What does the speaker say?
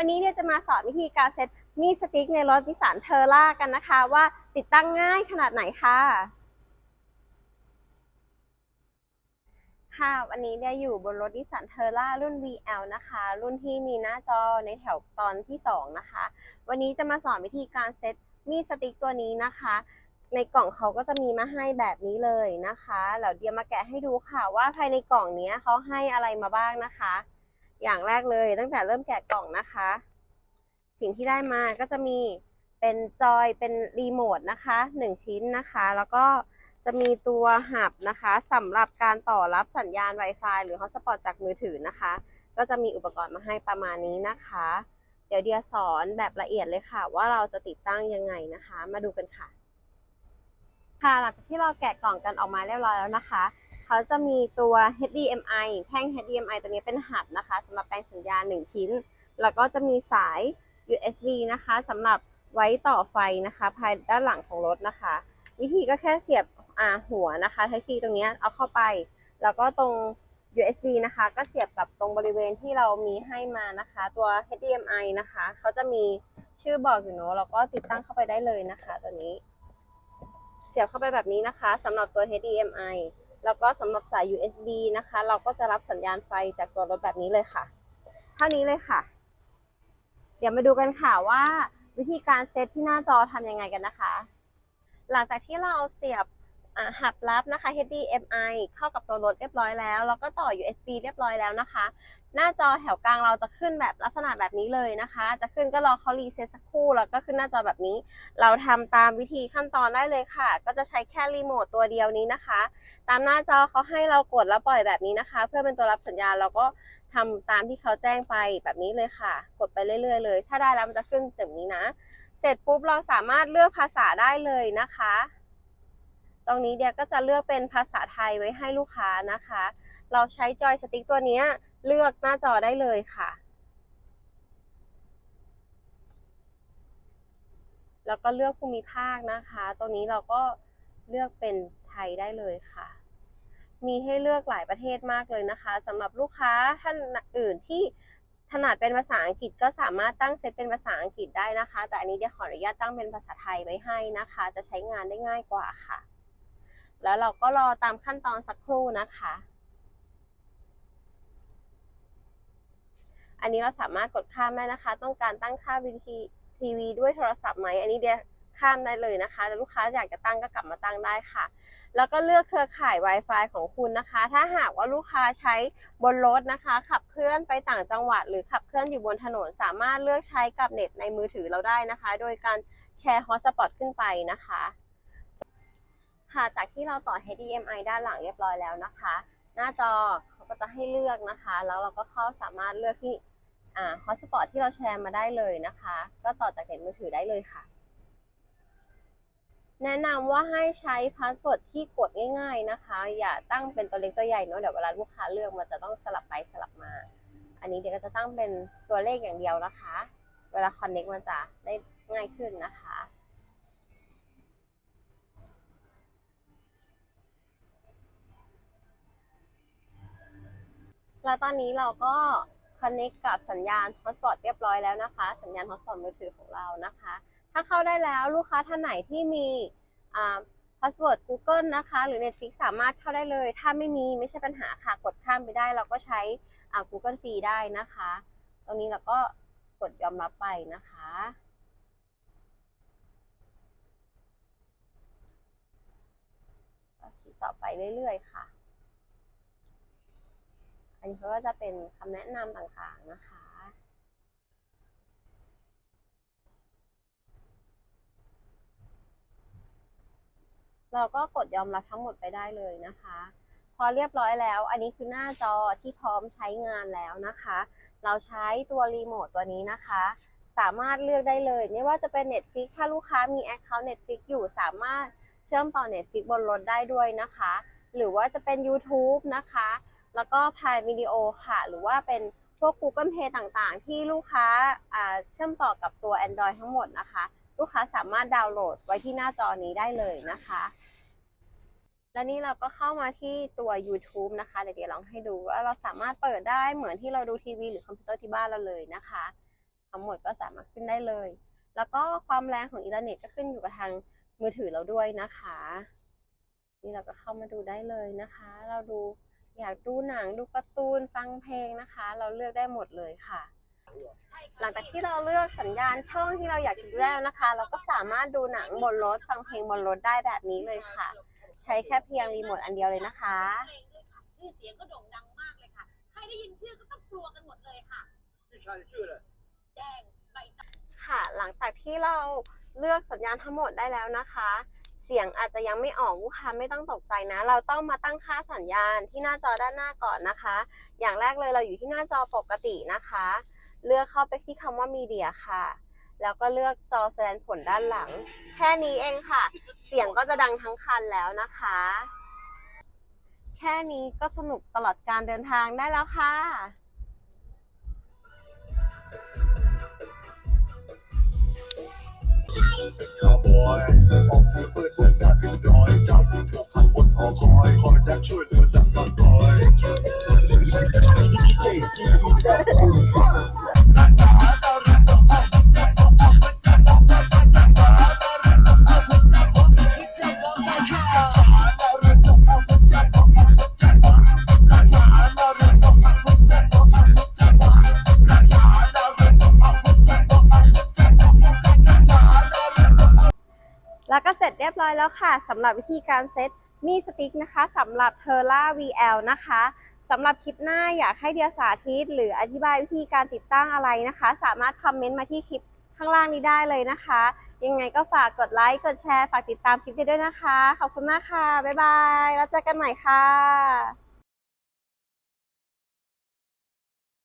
วันนี้เนี่ยจะมาสอนวิธีการเซตมีสติ๊กในรถนิสสันเทอร่ากันนะคะ ว่าติดตั้งง่ายขนาดไหนค่ะ ค่ะ วันนี้เนี่ยอยู่บนรถนิสสันเทอร่ารุ่น VL นะคะ รุ่นที่มีหน้าจอในแถวตอนที่ 2 นะคะ วันนี้จะมาสอนวิธีการเซตมีสติ๊กตัวนี้นะคะ ในกล่องเขาก็จะมีมาให้แบบนี้เลยนะคะแล้วเดี๋ยวมาแกะให้ดูค่ะว่าภายในกล่องนี้เขาให้อะไรมาบ้างนะคะ อย่างแรกเลยตั้งแต่เริ่มแกะกล่องนะคะ สิ่งที่ได้มาก็จะมีเป็นจอยเป็นรีโมทนะคะ1 ชิ้นนะคะ แล้วก็จะมีตัวหับนะคะสำหรับการต่อรับสัญญาณ Wi-Fi หรือ Hotspot จากมือถือนะคะ ก็จะมีอุปกรณ์มาให้ประมาณนี้นะคะ เดี๋ยวเดียสอนแบบละเอียดเลยค่ะ ว่าเราจะติดตั้งยังไงนะคะ มาดูกันค่ะ ค่ะหลังจากที่เราแกะกล่องกันออกมาเรียบร้อยแล้วนะคะ เขาจะมีตัว HDMI แท่ง HDMI ตัวนี้เป็นหับนะคะสำหรับแปลงสัญญาณ 1 ชิ้น แล้วก็จะมีสาย USB นะคะสำหรับไว้ต่อไฟนะคะ ภายด้านหลังของรถนะคะ วิธีก็แค่เสียบหัวนะคะ Type C ตรงนี้เอาเข้าไป แล้วก็ตรง USB นะคะ ก็เสียบกับตรงบริเวณที่เรามีให้มานะคะ ตัว HDMI นะคะ เขาจะมีชื่อบอกอยู่เนอะแล้วก็ติดตั้งเข้าไปได้เลยนะคะ ตัวนี้ เสียบเข้าไปแบบนี้นะคะสำหรับตัว HDMI แล้วก็สำหรับสาย USB นะคะ เราก็จะรับสัญญาณไฟจากตัวรถแบบนี้เลยค่ะ เท่านี้เลยค่ะ เดี๋ยวมาดูกันค่ะว่าวิธีการเซตที่หน้าจอทำยังไงกันนะคะ หลังจากที่เราเสียบ หับลับนะคะ HDMI เข้ากับตัวรถเรียบร้อยแล้ว แล้วก็ต่อ USB เรียบร้อยแล้วนะคะ หน้าจอแถวกลางเราจะขึ้นแบบลักษณะแบบนี้เลยนะคะ จะขึ้นก็รอเขารีเซ็ตสักครู่แล้วก็ขึ้นหน้าจอแบบนี้ เราทำตามวิธีขั้นตอนได้เลยค่ะ ก็จะใช้แค่รีโมทตัวเดียวนี้นะคะ ตามหน้าจอเขาให้เรากดแล้วปล่อยแบบนี้นะคะ เพื่อเป็นตัวรับสัญญาณเราก็ทำตามที่เขาแจ้งไปแบบนี้เลยค่ะ กดไปเรื่อย ๆ เลย ถ้าได้แล้วมันจะขึ้นแบบนี้นะ เสร็จปุ๊บเราสามารถเลือกภาษาได้เลยนะคะ ตรงนี้เดียก็จะเลือกเป็นภาษาไทยไว้ให้ลูกค้านะคะ เราใช้จอยสติ๊กตัวนี้เลือกหน้าจอได้เลยค่ะ แล้วก็เลือกภูมิภาคนะคะ ตรงนี้เราก็เลือกเป็นไทยได้เลยค่ะ มีให้เลือกหลายประเทศมากเลยนะคะสำหรับลูกค้าท่านอื่นที่ถนัดเป็นภาษาอังกฤษก็สามารถตั้งเซตเป็นภาษาอังกฤษได้นะคะ แต่อันนี้เดี๋ยวขออนุญาตตั้งเป็นภาษาไทยไว้ให้นะคะ จะใช้งานได้ง่ายกว่าค่ะ แล้วเราก็รอตามขั้นตอนสักครู่นะคะ อันนี้เราสามารถกดข้ามได้นะคะ ต้องการตั้งค่าวิธีทีวีด้วยโทรศัพท์ไหม อันนี้เดียข้ามได้เลยนะคะแต่ลูกค้าอยากจะตั้งก็กลับมาตั้งได้ค่ะ แล้วก็เลือกเครือข่าย Wi-Fi ของคุณนะคะ ถ้าหากว่าลูกค้าใช้บนรถนะคะ ขับเคลื่อนไปต่างจังหวัด หรือขับเคลื่อนอยู่บนถนน สามารถเลือกใช้กับเน็ตในมือถือเราได้นะคะ โดยการแชร์ฮอตสปอตขึ้นไปนะคะ ค่ะจากที่เราต่อ HDMI ด้านหลังเรียบร้อยแล้วนะคะ หน้าจอเขาก็จะให้เลือกนะคะ แล้วเราก็เข้าสามารถเลือกที่อ่าฮอตสปอตที่เราแชร์มาได้เลยนะคะ ก็ต่อจากเน็ตมือถือได้เลยค่ะ แนะนำว่าให้ใช้พาสเวิร์ดที่กดง่าย ๆนะคะ อย่าตั้งเป็นตัวเล็กตัวใหญ่เนอะเดี๋ยวเวลาลูกค้าเลือกมันจะต้องสลับไปสลับมา อันนี้เดี๋ยวก็จะตั้งเป็นตัวเลขอย่างเดียวนะคะ เวลาคอนเน็กมันจะได้ง่ายขึ้นนะคะ แล้วตอนนี้เราก็คอนเน็กกับสัญญาณ Hotspot เรียบร้อยแล้วนะคะ สัญญาณ Hotspot มือถือของเรานะคะ ถ้าเข้าได้แล้วลูกค้าท่านไหนที่มีอ่า Password Google นะคะ หรือ Netflix สามารถเข้าได้เลย ถ้าไม่มีไม่ใช่ปัญหาค่ะ กดข้ามไปได้ เราก็ใช้อ่า Google Free ได้นะคะ ตรงนี้เราก็กดยอมรับไปนะคะก็คลิกต่อไปเรื่อยๆค่ะ อันนี้ก็จะเป็นคำแนะนำต่างๆนะคะ เราก็กดยอมรับทั้งหมดไปได้เลยนะคะ พอเรียบร้อยแล้ว อันนี้คือหน้าจอที่พร้อมใช้งานแล้วนะคะ เราใช้ตัวรีโมทตัวนี้นะคะสามารถเลือกได้เลย ไม่ว่าจะเป็น Netflix ถ้าลูกค้ามี Account Netflix อยู่สามารถเชื่อมต่อ Netflix บนรถได้ด้วยนะคะ หรือว่าจะเป็น YouTube นะคะ แล้วก็พายวิดีโอค่ะ หรือว่าเป็นพวก Google Play ต่างๆ ที่ลูกค้าเชื่อมต่อกับตัว Android ทั้งหมดนะคะ ลูกค้าสามารถดาวน์โหลดไว้ที่หน้าจอนี้ได้เลยนะคะ และนี่เราก็เข้ามาที่ตัว YouTube นะคะเดี๋ยวเดี๋ยวลองให้ดูว่าเราสามารถเปิดได้เหมือนที่เราดูทีวีหรือคอมพิวเตอร์ที่บ้านเราเลยนะคะ ทั้งหมดก็สามารถขึ้นได้เลย แล้วก็ความแรงของอินเทอร์เน็ตก็ขึ้นอยู่กับทางมือถือเราด้วยนะคะ นี่เราก็เข้ามาดูได้เลยนะคะ เราดู อยากดูหนังดูการ์ตูนฟังเพลงนะคะ เราเลือกได้หมดเลยค่ะ หลังจากที่เราเลือกสัญญาณช่องที่เราอยากดูแล้วนะคะ เราก็สามารถดูหนังบนรถฟังเพลงบนรถได้แบบนี้เลยค่ะ ใช้แค่เพียงรีโมทอันเดียวเลยนะคะเพลงด้วยค่ะชื่อเสียงก็โด่งดังมากเลยค่ะใครได้ยินชื่อก็ต้องกลัวกันหมดเลยค่ะพี่ชายชื่ออะไรแดงใบตองค่ะ หลังจากที่เราเลือกสัญญาณทั้งหมดได้แล้วนะคะ เสียงอาจจะยังไม่ออกลูกค้าไม่ต้องตกใจนะ เราต้องมาตั้งค่าสัญญาณที่หน้าจอด้านหน้าก่อนนะคะ อย่างแรกเลยเราอยู่ที่หน้าจอปกตินะคะ เลือกเข้าไปที่คำว่ามีเดียค่ะ แล้วก็เลือกจอแสดงผลด้านหลัง แค่นี้เองค่ะ เสียงก็จะดังทั้งคันแล้วนะคะ แค่นี้ก็สนุกตลอดการเดินทางได้แล้วค่ะคาวบอยอ เรียบร้อยแล้วค่ะสำหรับวิธีการเซตมีสติ๊กนะคะสำหรับ t e r r a VL นะคะสำหรับคลิปหน้าอยากให้เดียสาธิต หรืออธิบายวิธีการติดตั้งอะไรนะคะ สามารถคอมเมนต์มาที่คลิปข้างล่างนี้ได้เลยนะคะ ยังไงก็ฝากกดไลค์กดแชร์ ฝากติดตามคลิปนี้ด้วยนะคะ ขอบคุณมากค่ะ บ๊ายบาย แล้วเจอกันใหม่ค่ะ